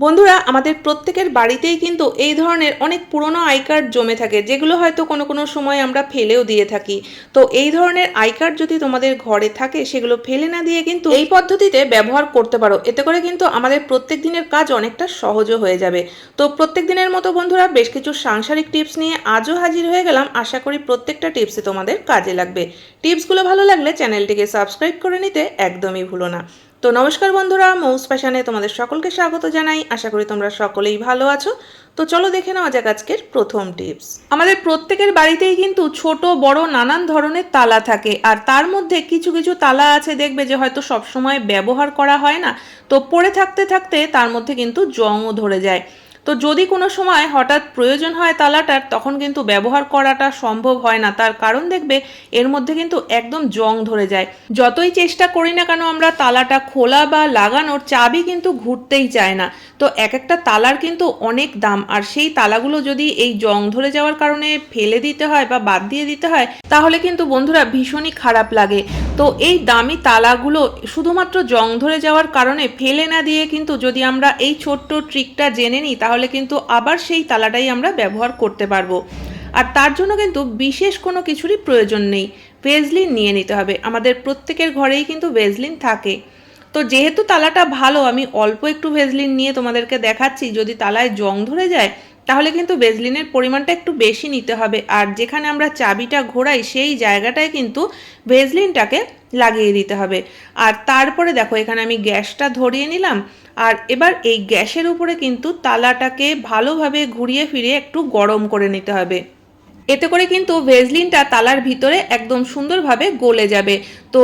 বন্ধুরা, আমাদের প্রত্যেকের বাড়িতেই কিন্তু এই ধরনের অনেক পুরনো আই কার্ড জমে থাকে, যেগুলো হয়তো কোনো কোনো সময় আমরা ফেলেও দিয়ে থাকি। তো এই ধরনের আই কার্ড যদি তোমাদের ঘরে থাকে, সেগুলো ফেলে না দিয়ে কিন্তু এই পদ্ধতিতে ব্যবহার করতে পারো। এতে করে কিন্তু আমাদের প্রত্যেক দিনের কাজ অনেকটা সহজও হয়ে যাবে। তো প্রত্যেক দিনের মতো বন্ধুরা, বেশ কিছু সাংসারিক টিপস নিয়ে আজও হাজির হয়ে গেলাম। আশা করি প্রত্যেকটা টিপসে তোমাদের কাজে লাগবে। টিপসগুলো ভালো লাগলে চ্যানেলটিকে সাবস্ক্রাইব করে নিতে একদমই ভুলো না। তো নমস্কার বন্ধুরা, মৌস প্যাশানে তোমাদের সকলকে স্বাগত জানাই। আশা করি তোমরা সকলেই ভালো আছো। তো চলো দেখে নেওয়া যাক আজকের প্রথম টিপস। আমাদের প্রত্যেকের বাড়িতেই কিন্তু ছোট, বড়, নানান ধরনের তালা থাকে। আর তার মধ্যে কিছু কিছু তালা আছে দেখবে যে হয়তো সবসময় ব্যবহার করা হয় না। তো পড়ে থাকতে থাকতে তার মধ্যে কিন্তু জংও ধরে যায়। তো যদি কোনো সময় হঠাৎ প্রয়োজন হয় তালাটার, তখন কিন্তু ব্যবহার করাটা সম্ভব হয় না। তার কারণ দেখবে এর মধ্যে কিন্তু একদম জং ধরে যায়। যতই চেষ্টা করি না কেন আমরা তালাটা খোলা বা লাগানোর চাবি কিন্তু ঘুরতেই চায় না। তো এক একটা তালার কিন্তু অনেক দাম। আর সেই তালাগুলো যদি এই জং ধরে যাওয়ার কারণে ফেলে দিতে হয় বা বাদ দিয়ে দিতে হয়, তাহলে কিন্তু বন্ধুরা ভীষণই খারাপ লাগে। তো এই দামি তালাগুলো শুধুমাত্র জং ধরে যাওয়ার কারণে ফেলে না দিয়ে কিন্তু যদি আমরা এই ছোট্ট ট্রিকটা জেনে নিই, তাহলে কিন্তু আবার সেই তালাটাই আমরা ব্যবহার করতে পারব। আর তার জন্য কিন্তু বিশেষ কোনো কিছুরই প্রয়োজন নেই। ভেজলিন নিয়ে নিতে হবে। আমাদের প্রত্যেকের ঘরেই কিন্তু ভেজলিন থাকে। তো যেহেতু তালাটা ভালো, আমি অল্প একটু ভেজলিন নিয়ে তোমাদেরকে দেখাচ্ছি। যদি তালায় জং ধরে যায় তাহলে কিন্তু ভেজলিনের পরিমাণটা একটু বেশি নিতে হবে। আর যেখানে আমরা চাবিটা ঘোরাই, সেই জায়গাটায় কিন্তু ভেজলিনটাকে লাগিয়ে দিতে হবে। আর তারপরে দেখো, এখানে আমি গ্যাসটা ধরিয়ে নিলাম। আর এবার এই গ্যাসের উপরে কিন্তু তালাটাকে ভালোভাবে ঘুরিয়ে ফিরিয়ে একটু গরম করে নিতে হবে। এতে করে কিন্তু ভেজলিনটা তালার ভিতরে একদম সুন্দরভাবে গলে যাবে। তো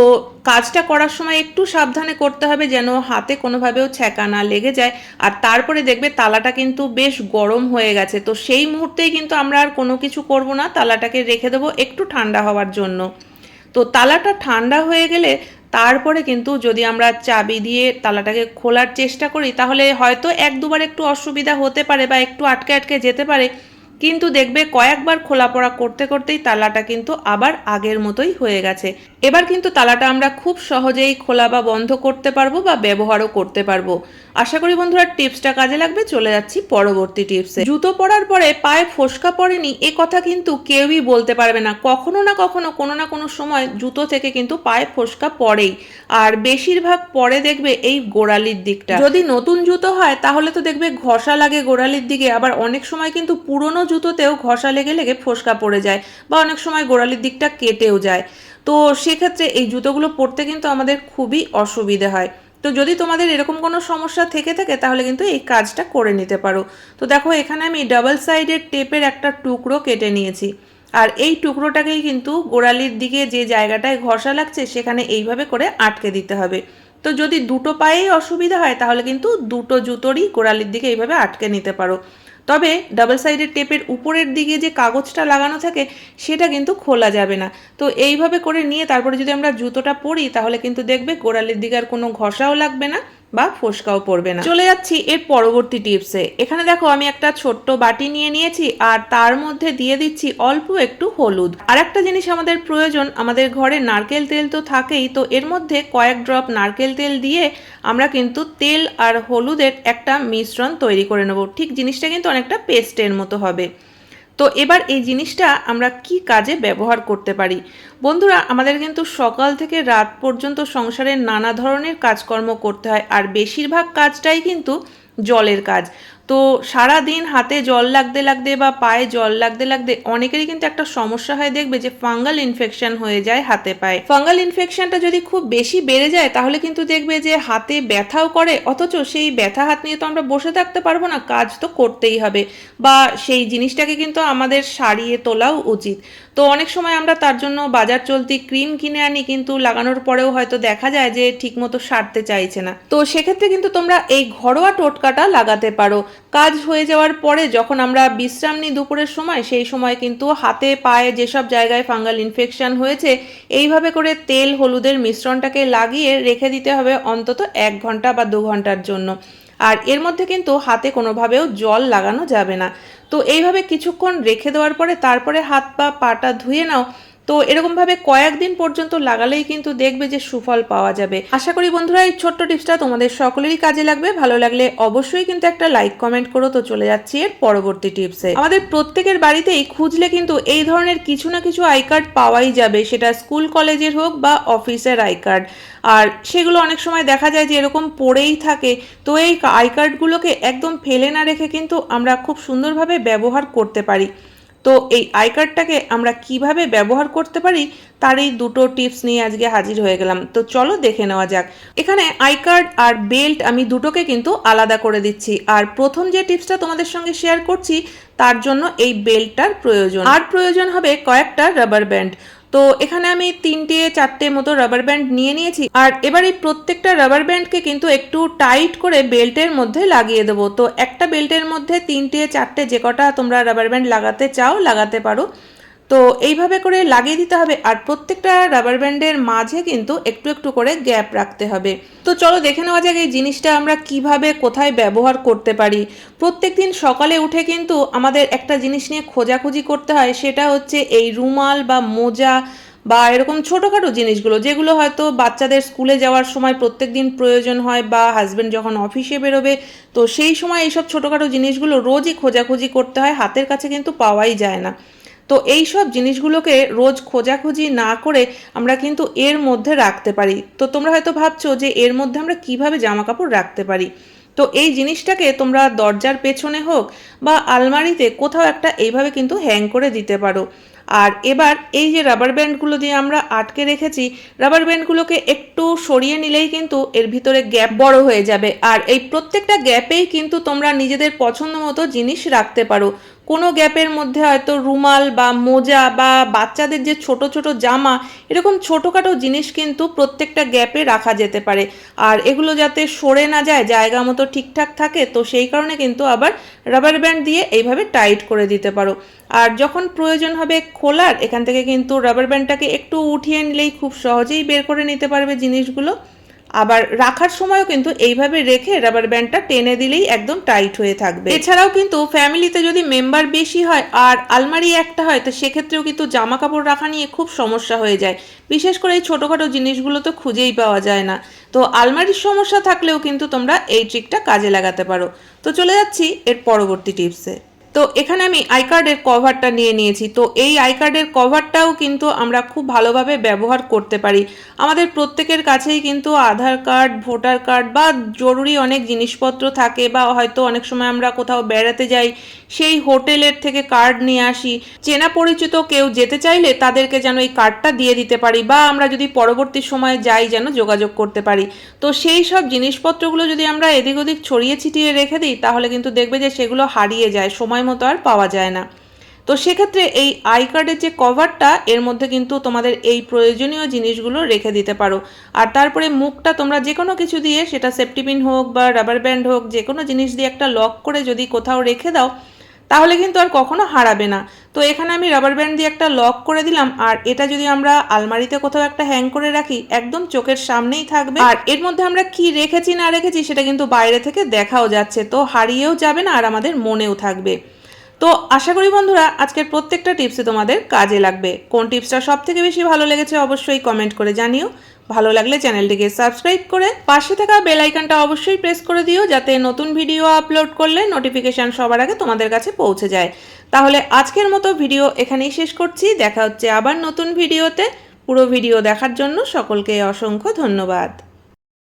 কাজটা করার সময় একটু সাবধানে করতে হবে যেন হাতে কোনোভাবেও ছ্যাঁকা না লেগে যায়। আর তারপরে দেখবে তালাটা কিন্তু বেশ গরম হয়ে গেছে। তো সেই মুহূর্তেই কিন্তু আমরা আর কোনো কিছু করব না। তালাটাকে রেখে দেবো একটু ঠান্ডা হওয়ার জন্য। তো তালাটা ঠান্ডা হয়ে গেলে তারপরে কিন্তু যদি আমরা চাবি দিয়ে তালাটাকে খোলার চেষ্টা করি, তাহলে হয়তো এক দুবার একটু অসুবিধা হতে পারে বা একটু আটকে আটকে যেতে পারে। কিন্তু দেখবে কয়েকবার খোলা পড়া করতে করতেই তালাটা কিন্তু আবার আগের মতোই হয়ে গেছে। এবার কিন্তু তালাটা আমরা খুব সহজেই খোলা বা বন্ধ করতে পারব বা ব্যবহারও করতে পারব। আশা করি বন্ধুরা টিপসটা কাজে লাগবে, চলে যাচ্ছি পরবর্তী টিপসে। জুতো পরার পরে পায়ে ফোসকা পড়েনি এ কথা কিন্তু কেউই বলতে পারবে না। কখনো না কখনো কোনো না কোনো সময় জুতো থেকে কিন্তু পায়ে ফোসকা পড়েই। আর বেশিরভাগ পরে দেখবে এই গোড়ালির দিকটা। যদি নতুন জুতো হয়, তাহলে তো দেখবে ঘষা লাগে গোড়ালির দিকে। আবার অনেক সময় কিন্তু পুরনো জুতোতেও ঘষা লেগে লেগে ফোসকা পড়ে যায় বা অনেক সময় গোড়ালির দিকটা কেটেও যায়। তো সেক্ষেত্রে এই জুতোগুলো পরতে কিন্তু আমাদের খুবই অসুবিধে হয়। তো যদি তোমাদের এরকম কোনো সমস্যা থেকে থাকে, তাহলে কিন্তু এই কাজটা করে নিতে পারো। তো দেখো, এখানে আমি ডাবল সাইডের টেপের একটা টুকরো কেটে নিয়েছি। আর এই টুকরোটাকেই কিন্তু গোড়ালির দিকে যে জায়গাটায় ঘষা লাগছে, সেখানে এইভাবে করে আটকে দিতে হবে। তো যদি দুটো পায়েই অসুবিধা হয়, তাহলে কিন্তু দুটো জুতোরই গোড়ালির দিকে এইভাবে আটকে নিতে পারো। তবে ডাবল সাইডের টেপের উপরের দিকে যে কাগজটা লাগানো থাকে, সেটা কিন্তু খোলা যাবে না। তো এইভাবে করে নিয়ে তারপরে যদি আমরা জুতোটা পরি, তাহলে কিন্তু দেখবে গোড়ালির দিকে আর কোনো ঘষাও লাগবে না। বা ফোসকাও পড়বে না। চলে যাচ্ছি এর পরবর্তী টিপসে এখানে দেখো আমি একটা ছোট্ট বাটি নিয়ে নিয়েছি আর তার মধ্যে দিয়ে দিচ্ছি অল্প একটু হলুদ। আর একটা জিনিস আমাদের প্রয়োজন, আমাদের ঘরে নারকেল তেল তো থাকেই, তো এর মধ্যে কয়েক ড্রপ নারকেল তেল দিয়ে আমরা কিন্তু তেল আর হলুদের একটা মিশ্রণ তৈরি করে নেব। ঠিক জিনিসটা কিন্তু অনেকটা পেস্টের মতো হবে। তো এবার এই জিনিসটা আমরা কি কাজে ব্যবহার করতে পারি? বন্ধুরা, আমাদের কিন্তু সকাল থেকে রাত পর্যন্ত সংসারের নানা ধরনের কাজকর্ম করতে হয়, আর বেশিরভাগ কাজটাই কিন্তু জলের কাজ। তো সারা দিন হাতে জল লাগতে লাগতে বা পায়ে জল লাগতে লাগতে অনেকেরই কিন্তু একটা সমস্যা হয়, দেখবে যে ফাঙ্গাল ইনফেকশন হয়ে যায় হাতে পায়ে। ফাঙ্গাল ইনফেকশনটা যদি খুব বেশি বেড়ে যায়, তাহলে কিন্তু দেখবে যে হাতে ব্যথাও করে, অথচ সেই ব্যথা হাত নিয়ে তো আমরা বসে থাকতে পারব না, কাজ তো করতেই হবে। বা সেই জিনিসটাকে কিন্তু আমাদের সারিয়ে তোলাও উচিত। তো অনেক সময় আমরা তার জন্য বাজার চলতি ক্রিম কিনে আনি, কিন্তু লাগানোর পরেও হয়তো দেখা যায় যে ঠিকমতো সারতে চাইছে না। তো সেক্ষেত্রে কিন্তু তোমরা এই ঘরোয়া টোটকাটা লাগাতে পারো। কাজ হয়ে যাওয়ার পরে যখন আমরা বিশ্রাম নিই দুপুরের সময়, সেই সময় কিন্তু হাতে পায়ে যেসব জায়গায় ফাঙ্গাল ইনফেকশন হয়েছে, এইভাবে করে তেল হলুদের মিশ্রণটাকে লাগিয়ে রেখে দিতে হবে অন্তত এক ঘণ্টা বা দু ঘণ্টার জন্য। আর এর মধ্যে কিন্তু হাতে কোনোভাবেও জল লাগানো যাবে না। তো এইভাবে কিছুক্ষণ রেখে দেওয়ার পরে তারপরে হাত পা, পাটা ধুয়ে নাও। তো এরকমভাবে কয়েকদিন পর্যন্ত লাগালেই কিন্তু দেখবে যে সুফল পাওয়া যাবে। আশা করি বন্ধুরা এই ছোট্ট টিপসটা তোমাদের সকলেরই কাজে লাগবে। ভালো লাগলে অবশ্যই কিন্তু একটা লাইক, কমেন্ট করো। তো চলে যাচ্ছি এর পরবর্তী টিপসে। আমাদের প্রত্যেকের বাড়িতেই খুঁজলে কিন্তু এই ধরনের কিছু না কিছু আই কার্ড পাওয়াই যাবে। সেটা স্কুল, কলেজের হোক বা অফিসের আই কার্ড। আর সেগুলো অনেক সময় দেখা যায় যে এরকম পড়েই থাকে। তো এই আই কার্ডগুলোকে একদম ফেলে না রেখে কিন্তু আমরা খুব সুন্দরভাবে ব্যবহার করতে পারি। তো এই আই কার্ডটাকে আমরা কীভাবে ব্যবহার করতে পারি, তার এই দুটো টিপস নিয়ে আজকে হাজির হয়ে গেলাম। তো চলো দেখে নেওয়া যাক। এখানে আই কার্ড আর বেল্ট আমি দুটোকে কিন্তু আলাদা করে দিচ্ছি। আর প্রথম যে টিপসটা তোমাদের সঙ্গে শেয়ার করছি, তার জন্য এই বেল্টটার প্রয়োজন। আর প্রয়োজন হবে কয়েকটা রাবার ব্যান্ড। তো এখানে আমি তিনটে, চারটে মতো রাবার ব্যান্ড নিয়ে নিয়েছি। আর এবার এই প্রত্যেকটা রাবার ব্যান্ডকে কিন্তু একটু টাইট করে বেল্টের মধ্যে লাগিয়ে দেবো। তো একটা বেল্টের মধ্যে তিনটে, চারটে যে কটা তোমরা রাবার ব্যান্ড লাগাতে চাও, লাগাতে পারো। তো এইভাবে করে লাগিয়ে দিতে হবে আর প্রত্যেকটা রাবার ব্যান্ডের মাঝে কিন্তু একটু একটু করে গ্যাপ রাখতে হবে। তো চলো দেখে নেওয়া যাক এই জিনিসটা আমরা কীভাবে কোথায় ব্যবহার করতে পারি। প্রত্যেক দিন সকালে উঠে কিন্তু আমাদের একটা জিনিস নিয়ে খোঁজাখুঁজি করতে হয়, সেটা হচ্ছে এই রুমাল বা মোজা বা এরকম ছোটোখাটো জিনিসগুলো, যেগুলো হয়তো বাচ্চাদের স্কুলে যাওয়ার সময় প্রত্যেক দিন প্রয়োজন হয় বা হাজব্যান্ড যখন অফিসে বেরোবে, তো সেই সময় এইসব ছোটোখাটো জিনিসগুলো রোজই খোঁজাখুঁজি করতে হয়, হাতের কাছে কিন্তু পাওয়াই যায় না। তো এই সব জিনিসগুলোকে রোজ খোঁজাখুঁজি না করে আমরা কিন্তু এর মধ্যে রাখতে পারি। তো তোমরা হয়তো ভাবছ যে এর মধ্যে আমরা কীভাবে জামা কাপড় রাখতে পারি? তো এই জিনিসটাকে তোমরা দরজার পেছনে হোক বা আলমারিতে কোথাও একটা এইভাবে কিন্তু হ্যাং করে দিতে পারো। আর এবার এই যে রাবার ব্যান্ডগুলো দিয়ে আমরা আটকে রেখেছি রাবার ব্যান্ডগুলোকে একটু সরিয়ে নিলেই কিন্তু এর ভিতরে গ্যাপ বড় হয়ে যাবে। আর এই প্রত্যেকটা গ্যাপেই কিন্তু তোমরা নিজেদের পছন্দ মতো জিনিস রাখতে পারো। কোনো গ্যাপের মধ্যে হয়তো রুমাল বা মোজা বা বাচ্চাদের যে ছোট ছোট জামা, এরকম ছোটোখাটো জিনিস কিন্তু প্রত্যেকটা গ্যাপে রাখা যেতে পারে। আর এগুলো যাতে সরে না যায়, জায়গা মতো ঠিকঠাক থাকে, তো সেই কারণে কিন্তু আবার রাবার ব্যান্ড দিয়ে এইভাবে টাইট করে দিতে পারো। আর যখন প্রয়োজন হবে খোলার, এখান থেকে কিন্তু রাবার ব্যান্ডটাকে একটু উঠিয়ে নিলেই খুব সহজেই বের করে নিতে পারবে জিনিসগুলো। আবার রাখার সময়ও কিন্তু এইভাবে রেখে রাবার ব্যান্ডটা টেনে দিলেই একদম টাইট হয়ে থাকবে। এছাড়াও কিন্তু ফ্যামিলিতে যদি মেম্বার বেশি হয় আর আলমারি একটা হয়, তো সেক্ষেত্রেও কিন্তু জামা কাপড় রাখা নিয়ে খুব সমস্যা হয়ে যায়। বিশেষ করে এই ছোটোখাটো জিনিসগুলো তো খুঁজেই পাওয়া যায় না। তো আলমারির সমস্যা থাকলেও কিন্তু তোমরা এই ট্রিকটা কাজে লাগাতে পারো। তো চলে যাচ্ছি এর পরবর্তী টিপসে তো এখানে আমি আই কার্ডের কভারটা নিয়ে নিয়েছি। তো এই আই কার্ডের কভারটাও কিন্তু আমরা খুব ভালোভাবে ব্যবহার করতে পারি। আমাদের প্রত্যেকের কাছেই কিন্তু আধার কার্ড, ভোটার কার্ড বা জরুরি অনেক জিনিসপত্র থাকে বা হয়তো অনেক সময় আমরা কোথাও বেড়াতে যাই, সেই হোটেলের থেকে কার্ড নিয়ে আসি। চেনা পরিচিত কেউ যেতে চাইলে তাদেরকে যেন এই কার্ডটা দিয়ে দিতে পারি বা আমরা যদি পরবর্তী সময়ে যাই যেন যোগাযোগ করতে পারি। তো সেই সব জিনিসপত্রগুলো যদি আমরা এদিক ওদিক ছড়িয়ে ছিটিয়ে রেখে দিই, তাহলে কিন্তু দেখবে যে সেগুলো হারিয়ে যায়। সময় মতো আর পাওয়া যায় না। তো সেক্ষেত্রে এই আই কার্ডের যে কভারটা, এর মধ্যে কিন্তু তোমাদের এই প্রয়োজনীয় জিনিসগুলো রেখে দিতে পারো। আর তারপরে মুখটা তোমরা যে কোনো কিছু দিয়ে, সেটা সেফটিপিন হোক বা রাবার ব্যান্ড হোক যে কোনো জিনিস দিয়ে একটা লক করে যদি কোথাও রেখে দাও, তাহলে কিন্তু আর কখনো হারাবে না। তো এখানে আমি রাবার ব্যান্ড দিয়ে একটা লক করে দিলাম, আর এটা যদি আমরা আলমারিতে কোথাও একটা হ্যাং করে রাখি, একদম চোখের সামনেই থাকবে। আর এর মধ্যে আমরা কি রেখেছি না রেখেছি, সেটা কিন্তু বাইরে থেকে দেখাও যাচ্ছে। তো হারিয়েও যাবে না, আর আমাদের মনেও থাকবে। তো আশা করি বন্ধুরা, আজকের প্রত্যেকটা টিপসই তোমাদের কাজে লাগবে। কোন টিপসটা সব থেকে বেশি ভালো লেগেছে অবশ্যই কমেন্ট করে জানিও। ভালো লাগলে চ্যানেলটিকে সাবস্ক্রাইব করে পাশে থাকা বেল আইকনটা অবশ্যই প্রেস করে দিও, যাতে নতুন ভিডিও আপলোড করলে নোটিফিকেশান সবার আগে তোমাদের কাছে পৌঁছে যায়। তাহলে আজকের মতো ভিডিও এখানেই শেষ করছি। দেখা হচ্ছে আবার নতুন ভিডিওতে পুরো ভিডিও দেখার জন্য সকলকে অসংখ্য ধন্যবাদ।